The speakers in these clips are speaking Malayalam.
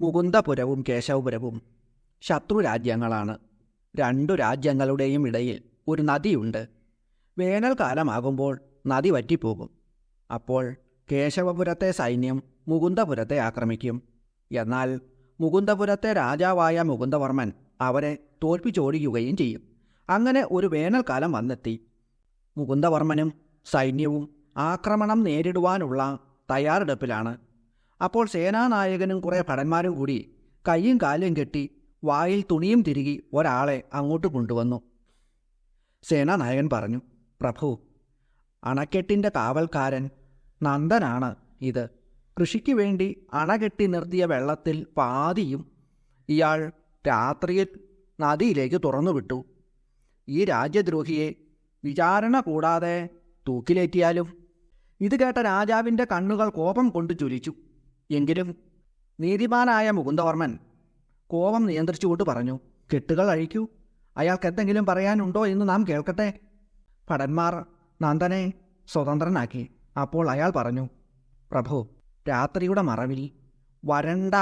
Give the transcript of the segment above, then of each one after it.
മുകുന്ദപുരവും കേശവപുരവും ശത്രുരാജ്യങ്ങളാണ്. രണ്ടു രാജ്യങ്ങളുടെയും ഇടയിൽ ഒരു നദിയുണ്ട്. വേനൽക്കാലമാകുമ്പോൾ നദി വറ്റിപ്പോകും. അപ്പോൾ കേശവപുരത്തെ സൈന്യം മുകുന്ദപുരത്തെ ആക്രമിക്കും. എന്നാൽ മുകുന്ദപുരത്തെ രാജാവായ മുകുന്ദവർമ്മൻ അവരെ തോൽപ്പിച്ചോടിക്കുകയും ചെയ്യും. അങ്ങനെ ഒരു വേനൽക്കാലം വന്നെത്തി. മുകുന്ദവർമ്മനും സൈന്യവും ആക്രമണം നേരിടുവാനുള്ള തയ്യാറെടുപ്പിലാണ് അപ്പോൾ സേനാനായകനും കുറേ ഭടന്മാരും കൂടി കൈയും കാലും കെട്ടി വായിൽ തുണിയും തിരുകി ഒരാളെ അങ്ങോട്ട് കൊണ്ടുവന്നു. സേനാനായകൻ പറഞ്ഞു പ്രഭു അണക്കെട്ടിന്റെ കാവൽക്കാരൻ നന്ദനാണ് ഇത്. കൃഷിക്ക് വേണ്ടി അണകെട്ടി നിർത്തിയ വെള്ളത്തിൽ പാതിയും ഇയാൾ രാത്രിയിൽ നദിയിലേക്ക് തുറന്നുവിട്ടു. ഈ രാജ്യദ്രോഹിയെ വിചാരണ കൂടാതെ തൂക്കിലേറ്റിയാലും? ഇത് കേട്ട രാജാവിന്റെ കണ്ണുകൾ കോപം കൊണ്ട് ചുലിച്ചു എങ്കിലും നീതിമാനായ മുകുന്ദവർമ്മൻ കോപം നിയന്ത്രിച്ചുകൊണ്ട് പറഞ്ഞു കെട്ടുകൾ അഴിക്കൂ. അയാൾക്ക് എന്തെങ്കിലും പറയാനുണ്ടോ എന്ന് നാം കേൾക്കട്ടെ. ഭടന്മാർ നന്ദനെ സ്വതന്ത്രനാക്കി. അപ്പോൾ അയാൾ പറഞ്ഞു പ്രഭു രാത്രിയുടെ മറവിൽ വരണ്ട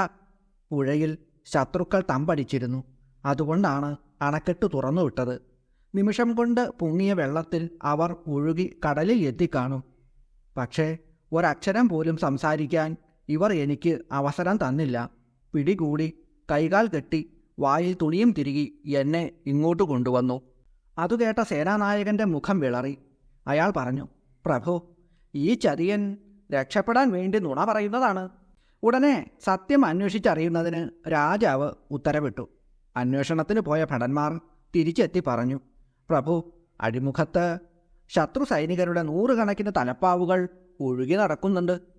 പുഴയിൽ ശത്രുക്കൾ തമ്പടിച്ചിരുന്നു. അതുകൊണ്ടാണ് അണക്കെട്ട് തുറന്നുവിട്ടത് നിമിഷം കൊണ്ട് പൊങ്ങിയ വെള്ളത്തിൽ അവർ ഒഴുകി കടലിൽ എത്തിക്കാണും. പക്ഷേ ഒരക്ഷരം പോലും സംസാരിക്കാൻ ഇവർ എനിക്ക് അവസരം തന്നില്ല. പിടികൂടി കൈകാൽ കെട്ടി വായിൽ തുണിയും തിരികി എന്നെ ഇങ്ങോട്ട് കൊണ്ടുവന്നു. അതു കേട്ട സേനാനായകന്റെ മുഖം വിളറി. അയാൾ പറഞ്ഞു പ്രഭു ഈ ചതിയൻ രക്ഷപ്പെടാൻ വേണ്ടി നുണ പറയുന്നതാണ്. ഉടനെ സത്യം അന്വേഷിച്ചറിയുന്നതിന് രാജാവ് ഉത്തരവിട്ടു. അന്വേഷണത്തിന് പോയ ഭടന്മാർ തിരിച്ചെത്തി പറഞ്ഞു പ്രഭു അഴിമുഖത്ത് ശത്രു സൈനികരുടെ നൂറുകണക്കിന് തലപ്പാവുകൾ ഒഴുകി നടക്കുന്നുണ്ട്.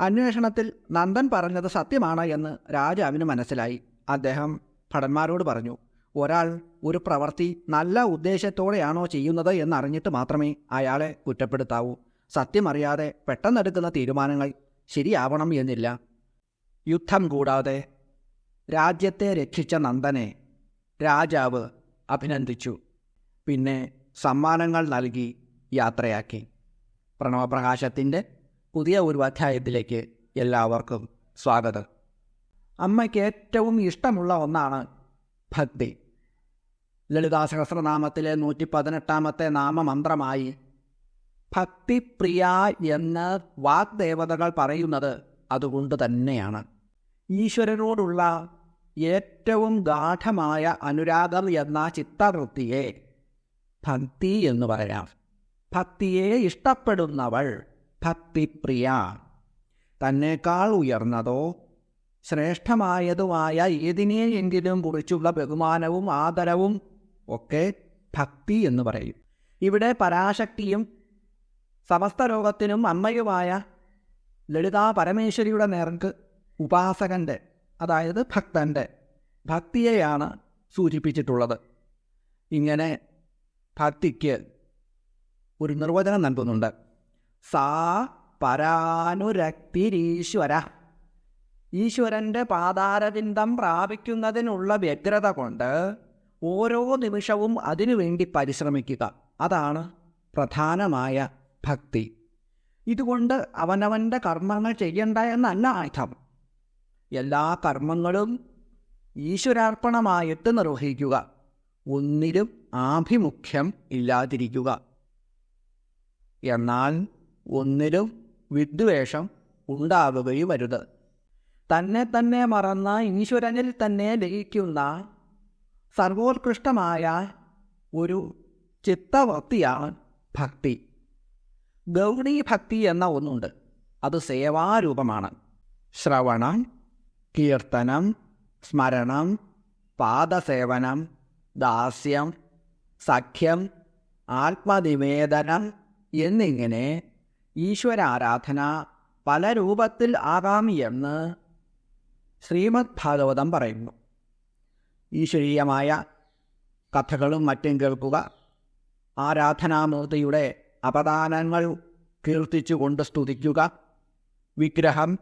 അന്വേഷണത്തിൽ നന്ദൻ പറഞ്ഞത് സത്യമാണ് എന്ന് രാജാവിന് മനസ്സിലായി. അദ്ദേഹം ഭടന്മാരോട് പറഞ്ഞു ഒരാൾ ഒരു പ്രവൃത്തി നല്ല ഉദ്ദേശത്തോടെയാണോ ചെയ്യുന്നത് എന്നറിഞ്ഞിട്ട് മാത്രമേ അയാളെ കുറ്റപ്പെടുത്താവൂ. സത്യമറിയാതെ പെട്ടെന്നെടുക്കുന്ന തീരുമാനങ്ങൾ ശരിയാവണം എന്നില്ല. യുദ്ധം കൂടാതെ രാജ്യത്തെ രക്ഷിച്ച നന്ദനെ രാജാവ് അഭിനന്ദിച്ചു. പിന്നെ സമ്മാനങ്ങൾ നൽകി യാത്രയാക്കി. പ്രണവപ്രകാശത്തിന്റെ പുതിയ ഒരു അധ്യായത്തിലേക്ക് എല്ലാവർക്കും സ്വാഗതം. അമ്മയ്ക്ക് ഏറ്റവും ഇഷ്ടമുള്ള ഒന്നാണ് ഭക്തി. ലളിതാ സഹസ്രനാമത്തിലെ നൂറ്റി പതിനെട്ടാമത്തെ നാമമന്ത്രമായി ഭക്തിപ്രിയ എന്ന് വാഗ്ദേവതകൾ പറയുന്നത് അതുകൊണ്ട് തന്നെയാണ്. ഈശ്വരനോടുള്ള ഏറ്റവും ഗാഠമായ അനുരാഗം എന്ന ചിത്തവൃത്തിയെ ഭക്തി എന്ന് പറയാം. ഭക്തിയെ ഇഷ്ടപ്പെടുന്നവൾ ഭക്തിപ്രിയ തന്നേക്കാൾ ഉയർന്നതോ ശ്രേഷ്ഠമായതുമായ ഏതിനെയെങ്കിലും കുറിച്ചുള്ള ബഹുമാനവും ആദരവും ഒക്കെ ഭക്തി എന്ന് പറയും. ഇവിടെ പരാശക്തിയും സമസ്ത ലോകത്തിനും അമ്മയുമായ ലളിതാ പരമേശ്വരിയുടെ നേർക്ക് ഉപാസകന്റെ അതായത് ഭക്തന്റെ ഭക്തിയെയാണ് സൂചിപ്പിച്ചിട്ടുള്ളത്. ഇങ്ങനെ ഭക്തിക്ക് ഒരു നിർവചനം നൽകുന്നുണ്ട്. സാ പരാനുരക്തിരീശ്വര. ഈശ്വരന്റെ പാതാരവിന്ദം പ്രാപിക്കുന്നതിനുള്ള വ്യഗ്രത കൊണ്ട് ഓരോ നിമിഷവും അതിനുവേണ്ടി പരിശ്രമിക്കുക. അതാണ് പ്രധാനമായ ഭക്തി. ഇതുകൊണ്ട് അവനവന്റെ കർമ്മങ്ങൾ ചെയ്യണ്ട എന്നല്ല അർത്ഥം. എല്ലാ കർമ്മങ്ങളും ഈശ്വരാർപ്പണമായിട്ട് നിർവഹിക്കുക. ഒന്നിലും ആഭിമുഖ്യം ഇല്ലാതിരിക്കുക. എന്നാൽ ഒന്നിലും വിദ്വേഷം ഉണ്ടാകുകയും വരുത് തന്നെ തന്നെ മറന്ന ഈശ്വരനിൽ തന്നെ ലയിക്കുന്ന സർവോത്കൃഷ്ടമായ ഒരു ചിത്തവൃത്തിയാണ് ഭക്തി. ഗൗഡി ഭക്തി എന്ന ഒന്നുണ്ട്. അത് സേവാരൂപമാണ്. ശ്രവണം കീർത്തനം സ്മരണം പാദസേവനം ദാസ്യം സഖ്യം ആത്മനിവേദനം എന്നിങ്ങനെ ഈശ്വരാരാധന പല രൂപത്തിൽ ആകാം എന്ന് ശ്രീമദ് ഭാഗവതം പറയുന്നു. ഈശ്വരീയമായ കഥകളും മറ്റും കേൾക്കുക ആരാധനാമൂർത്തിയുടെ അപദാനങ്ങൾ കീർത്തിച്ചുകൊണ്ട് സ്തുതിക്കുക വിഗ്രഹം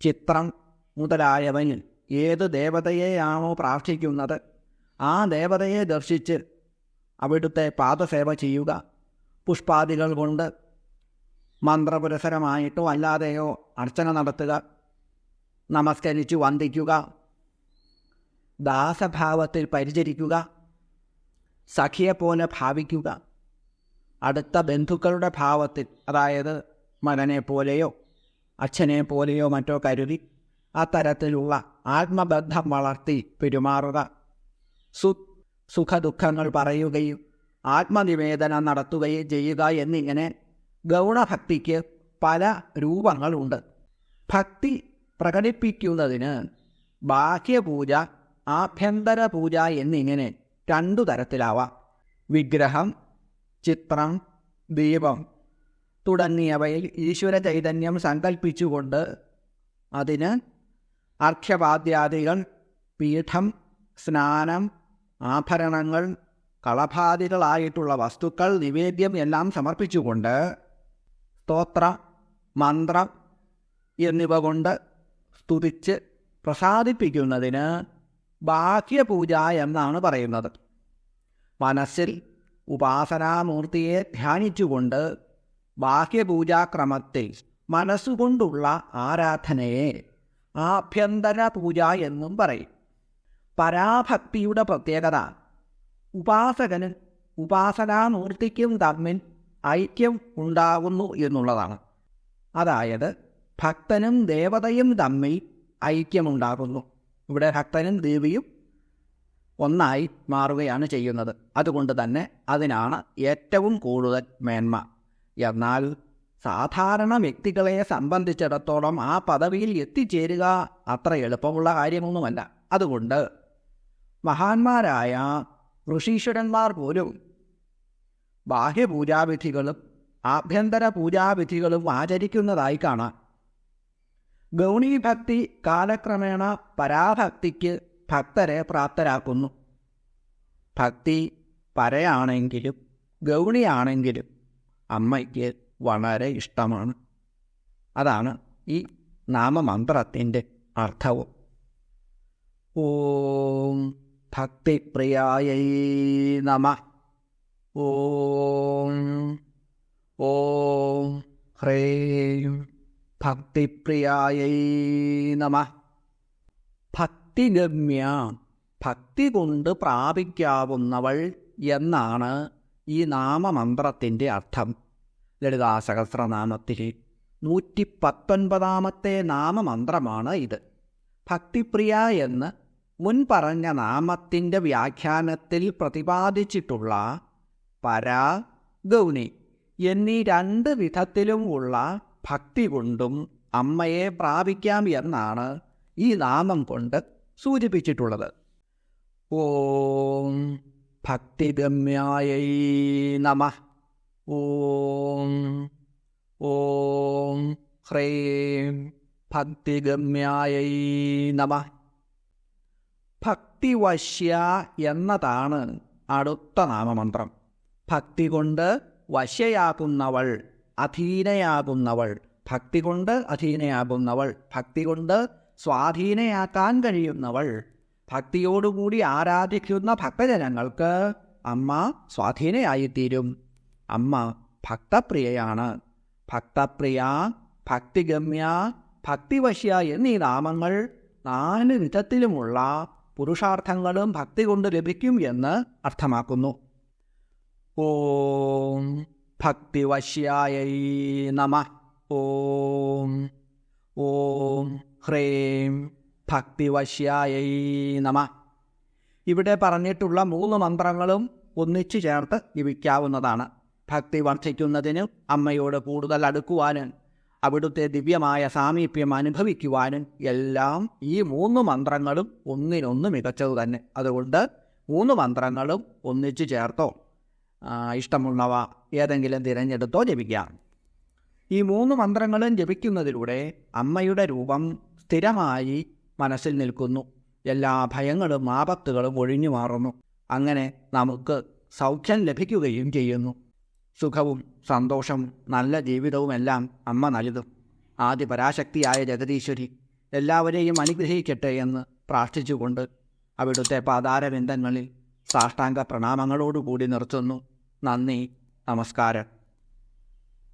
ചിത്രം മുതലായവനിൽ ഏത് ദേവതയെയാണോ പ്രാർത്ഥിക്കുന്നത് ആ ദേവതയെ ദർശിച്ച് അവിടുത്തെ പാദസേവ ചെയ്യുക പുഷ്പാദികൾ കൊണ്ട് മന്ത്രപുരസരമായിട്ടോ അല്ലാതെയോ അർച്ചന നടത്തുക നമസ്കരിച്ചു വന്ദിക്കുക ദാസഭാവത്തിൽ പരിചരിക്കുക സഖിയെപ്പോലെ ഭാവിക്കുക അടുത്ത ബന്ധുക്കളുടെ ഭാവത്തിൽ അതായത് മകനെപ്പോലെയോ അച്ഛനെ പോലെയോ മറ്റോ കരുതി അത്തരത്തിലുള്ള ആത്മബന്ധം വളർത്തി പെരുമാറുക. സു സുഖദുഃഖങ്ങൾ പറയുകയും ആത്മനിവേദനം നടത്തുകയും ചെയ്യുക എന്നിങ്ങനെ ഗൗണഭക്തിക്ക് പല രൂപങ്ങളുണ്ട്. ഭക്തി പ്രകടിപ്പിക്കുന്നതിന് ബാഹ്യപൂജ ആഭ്യന്തര പൂജ എന്നിങ്ങനെ രണ്ടു തരത്തിലാവാം. വിഗ്രഹം ചിത്രം ദീപം തുടങ്ങിയവയിൽ ഈശ്വര ചൈതന്യം സങ്കല്പിച്ചുകൊണ്ട് അതിന് അർഘ്യപാദ്യാദികൾ പീഠം സ്നാനം ആഭരണങ്ങൾ കളഭാദികളായിട്ടുള്ള വസ്തുക്കൾ നിവേദ്യം എല്ലാം സമർപ്പിച്ചുകൊണ്ട് സ്തോത്ര മന്ത്രം എന്നിവ കൊണ്ട് സ്തുതിച്ച് പ്രസാദിപ്പിക്കുന്നതിന് ബാഹ്യപൂജ എന്നാണ് പറയുന്നത്. മനസ്സിൽ ഉപാസനാമൂർത്തിയെ ധ്യാനിച്ചുകൊണ്ട് ബാഹ്യപൂജാക്രമത്തിൽ മനസ്സുകൊണ്ടുള്ള ആരാധനയെ ആഭ്യന്തര പൂജ എന്നും പറയും. പരാഭക്തിയുടെ പ്രത്യേകത ഉപാസകന് ഉപാസനാമൂർത്തിക്കും തമ്മിൽ ഐക്യം ഉണ്ടാകുന്നു എന്നുള്ളതാണ്. അതായത് ഭക്തനും ദേവതയും തമ്മിൽ ഐക്യമുണ്ടാകുന്നു. ഇവിടെ ഭക്തനും ദേവിയും ഒന്നായി മാറുകയാണ് ചെയ്യുന്നത്. അതുകൊണ്ട് തന്നെ അതിനാണ് ഏറ്റവും കൂടുതൽ മേന്മ. എന്നാൽ സാധാരണ വ്യക്തികളെ സംബന്ധിച്ചിടത്തോളം ആ പദവിയിൽ എത്തിച്ചേരുക അത്ര എളുപ്പമുള്ള കാര്യമൊന്നുമല്ല. അതുകൊണ്ട് മഹാന്മാരായ ഋഷീശ്വരന്മാർ പോലും ബാഹ്യപൂജാവിധികളും ആഭ്യന്തര പൂജാവിധികളും ആചരിക്കുന്നതായി കാണാം. ഗൗണീഭക്തി കാലക്രമേണ പരാഭക്തിക്ക് ഭക്തരെ പ്രാപ്തരാക്കുന്നു. ഭക്തി പരയാണെങ്കിലും ഗൗണിയാണെങ്കിലും അമ്മയ്ക്ക് വളരെ ഇഷ്ടമാണ്. അതാണ് ഈ നാമമന്ത്രത്തിന്റെ അർത്ഥവും. ഓം ഭക്തിപ്രിയായ നമ. ഓം ഓം ഹ്രേം ഭക്തിപ്രിയായ നമ. ഭക്തിഗമ്യ ഭക്തി കൊണ്ട് പ്രാപിക്കാവുന്നവൾ എന്നാണ് ഈ നാമമന്ത്രത്തിന്റെ അർത്ഥം. ലളിതാ സഹസ്രനാമത്തിൽ നൂറ്റി പത്തൊൻപതാമത്തെ നാമമന്ത്രമാണ് ഇത്. ഭക്തിപ്രിയ എന്ന് മുൻപറഞ്ഞ നാമത്തിന്റെ വ്യാഖ്യാനത്തിൽ പ്രതിപാദിച്ചിട്ടുള്ള പരാ ഗൗനി എന്നീ രണ്ട് വിധത്തിലും ഉള്ള ഭക്തി കൊണ്ടും അമ്മയെ പ്രാപിക്കാം എന്നാണ് ഈ നാമം കൊണ്ട് സൂചിപ്പിച്ചിട്ടുള്ളത്. ഓം ഭക്തിഗമ്യായ നമ. ഓം ഓം ഹ്രേം ഭക്തിഗമ്യായ നമ. ഭക്തിവശ്യ എന്നതാണ് അടുത്ത നാമമന്ത്രം. ഭക്തി കൊണ്ട് വശയാകുന്നവൾ അധീനയാകുന്നവൾ. ഭക്തി കൊണ്ട് അധീനയാകുന്നവൾ ഭക്തി കൊണ്ട് സ്വാധീനയാക്കാൻ കഴിയുന്നവൾ. ഭക്തിയോടുകൂടി ആരാധിക്കുന്ന ഭക്തജനങ്ങൾക്ക് അമ്മ സ്വാധീനയായിത്തീരും. അമ്മ ഭക്തപ്രിയയാണ്. ഭക്തപ്രിയ ഭക്തിഗമ്യ ഭക്തിവശ്യ എന്നീ നാമങ്ങൾ നാല് വിധത്തിലുമുള്ള പുരുഷാർത്ഥങ്ങളും ഭക്തി കൊണ്ട് ലഭിക്കും എന്ന് അർത്ഥമാക്കുന്നു. ഓം ഭക്തിവശ്യായ നമ. ഓം ഓം ഹ്രേം ഭക്തിവശ്യായ നമ. ഇവിടെ പറഞ്ഞിട്ടുള്ള മൂന്ന് മന്ത്രങ്ങളും ഒന്നിച്ചു ചേർത്ത് ജപിക്കാവുന്നതാണ് ഭക്തി വർദ്ധിക്കുന്നതിന് അമ്മയോട് കൂടുതൽ അടുക്കുവാനും അവിടുത്തെ ദിവ്യമായ സാമീപ്യം അനുഭവിക്കുവാനും എല്ലാം ഈ മൂന്ന് മന്ത്രങ്ങളും ഒന്നിനൊന്ന് മികച്ചത് തന്നെ അതുകൊണ്ട് മൂന്ന് മന്ത്രങ്ങളും ഒന്നിച്ചു ചേർത്തോ. ഇഷ്ടമുള്ളവ ഏതെങ്കിലും തിരഞ്ഞെടുത്തോ ജപിക്കാം. ഈ മൂന്ന് മന്ത്രങ്ങളും ജപിക്കുന്നതിലൂടെ അമ്മയുടെ രൂപം സ്ഥിരമായി മനസ്സിൽ നിൽക്കുന്നു. എല്ലാ ഭയങ്ങളും ആപത്തുകളും ഒഴിഞ്ഞു മാറുന്നു. അങ്ങനെ നമുക്ക് സൗഖ്യം ലഭിക്കുകയും ചെയ്യുന്നു. സുഖവും സന്തോഷവും നല്ല ജീവിതവും എല്ലാം അമ്മ നൽകും. ആദ്യ പരാശക്തിയായ ജഗതീശ്വരി എല്ലാവരെയും അനുഗ്രഹിക്കട്ടെ എന്ന് പ്രാർത്ഥിച്ചുകൊണ്ട് അവിടുത്തെ പാതാരബന്ധങ്ങളിൽ സാഷ്ടാംഗ പ്രണാമങ്ങളോടുകൂടി നിർത്തുന്നു. നന്ദി നമസ്കാരം.